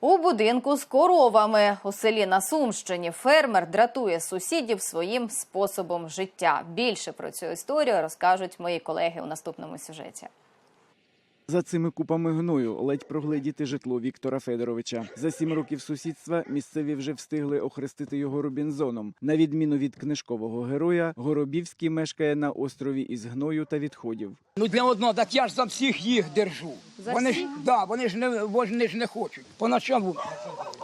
У будинку з коровами у селі на Сумщині фермер дратує сусідів своїм способом життя. Більше про цю історію розкажуть мої колеги у наступному сюжеті. За цими купами гною ледь прогледіти житло Віктора Федоровича. За сім років сусідства місцеві вже встигли охрестити його Робінзоном. На відміну від книжкового героя, Горобівський мешкає на острові із гною та відходів. Ну для одного, так я ж за всіх їх держу. вони ж да, вони ж не вони ж не хочуть. Поначалу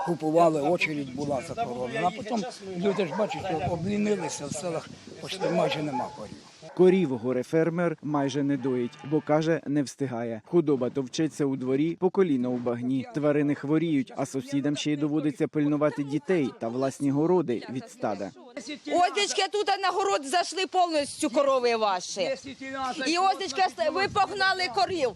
купували, очередь була за коровами, а потім люди ж бачите, облінилися в селах, почти майже нема корів. Корів горе-фермер майже не доїть, бо каже, не встигає. Худоба товчеться у дворі, по коліна у багні. Тварини хворіють, а сусідам ще й доводиться пильнувати дітей та власні городи від стада. Ознички тут на город зайшли повністю корови ваші. І озничка, ви погнали корів,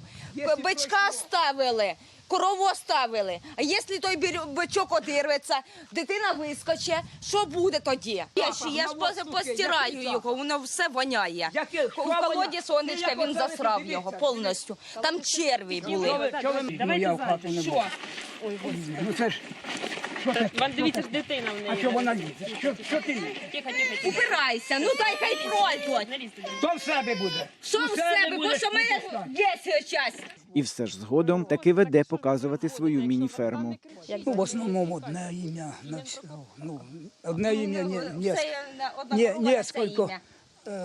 бичка ставили, корову ставили. А якщо той бичок одірветься, дитина вискоче, що буде тоді? Я ж, я ж постираю його, воно все воняє. У колоді сонечка він засрав його повністю. Там черві були. Ну я в хату не буду. Ну це ж, що? Вон, дивіться, ж дитина в неї. А що вона лізе? Що, що ти лізеш? Тихо, тихо, тихо. Упирайся, ну дай хай пройдуть. Не лізьте. То в себе буде. Що в себе, бо що ми є час. І все ж згодом таки веде показувати свою міні-ферму. Ну, в основному одне ім'я на всього. Ну, одне ім'я, ні, ні, ні, ні, скільки.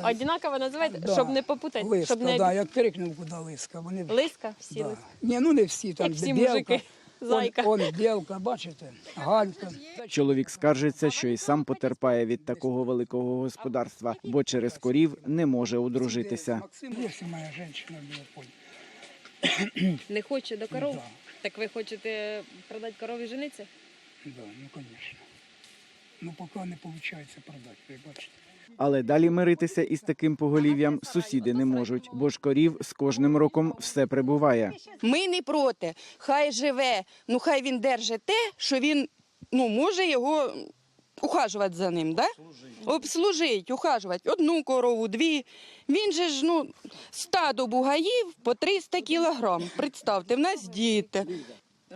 Одинаково називайте, Да. щоб не попутати. Лиска, щоб не... да, я крикнув, куди лиска. Вони Лиска? Всі Да. лиска. Ні, ну не всі, там Як всі білка, мужики. Зайка. Он, он білка, бачите, галька. Чоловік скаржиться, що і сам потерпає від такого великого господарства, бо через корів не може одружитися. Моя жінка. Не хоче до коров? Да. Так ви хочете продати корові жениться? Да, ну, звісно. Ну, поки не виходить продати, ви бачите. Але далі миритися із таким поголів'ям сусіди не можуть, бо ж корів з кожним роком все прибуває. Ми не проти. Хай живе, ну хай він держить те, що він ну, може його ухажувати за ним, да? обслужити, ухажувати. Одну корову, дві. Він же ж ну, стадо бугаїв по 300 кілограм. Представте, в нас діти.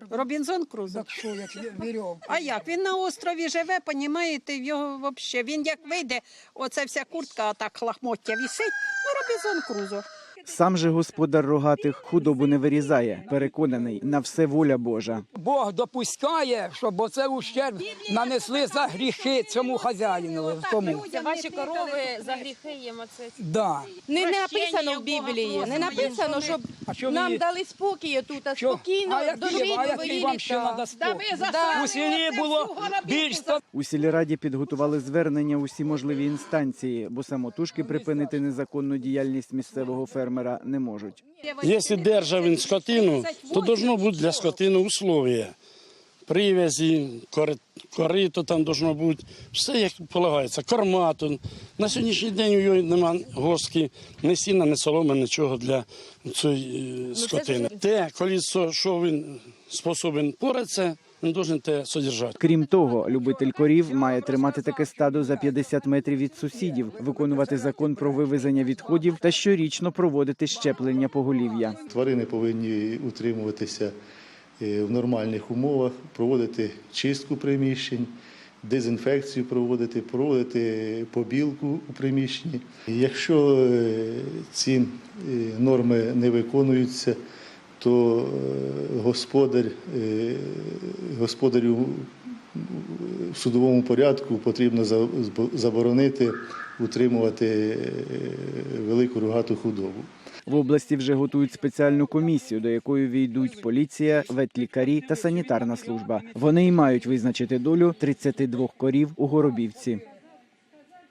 Робінзон Крузо. Так що, як є вірьовка. А як? Він на острові живе, понімаєте, його взагалі. Він як вийде, оце вся куртка, а так лахмоття вісить. Ну, Робінзон Крузо. Сам же господар рогатих худобу не вирізає, переконаний на все воля Божа. Бог допускає, щоб оце ущерб нанесли за гріхи цьому хазяїну. Тому. Це ваші корови за гріхи їм оце. Да. Не написано в Біблії, не написано, щоб А що нам є- дали спокій тут, а Що? спокійно а до дожити а? Да. У селі було більш ста- У сільраді підготували звернення усі можливі інстанції, бо самотужки припинити незаконну діяльність місцевого фермера не можуть. Якщо держав він скотину, то должно бути для скотини условия. Прив'язі, кори- корито там должно бути, все як полагається, корма. То на сьогоднішній день у його немає госки, ні сіна, ні соломи, нічого для цієї е, скотини. Те, колісо, що він способен поратися, він должен те содержати. Крім того, любитель корів має тримати таке стадо за 50 метрів від сусідів, виконувати закон про вивезення відходів та щорічно проводити щеплення поголів'я. Тварини повинні утримуватися в нормальних умовах, проводити чистку приміщень, дезінфекцію проводити, проводити побілку у приміщенні. Якщо е, ці е, норми не виконуються, то е, господар, е, господарю в судовому порядку потрібно заборонити утримувати е, велику рогату худобу. В області вже готують спеціальну комісію, до якої війдуть поліція, ветлікарі та санітарна служба. Вони й мають визначити долю 32 корів у Горобівці.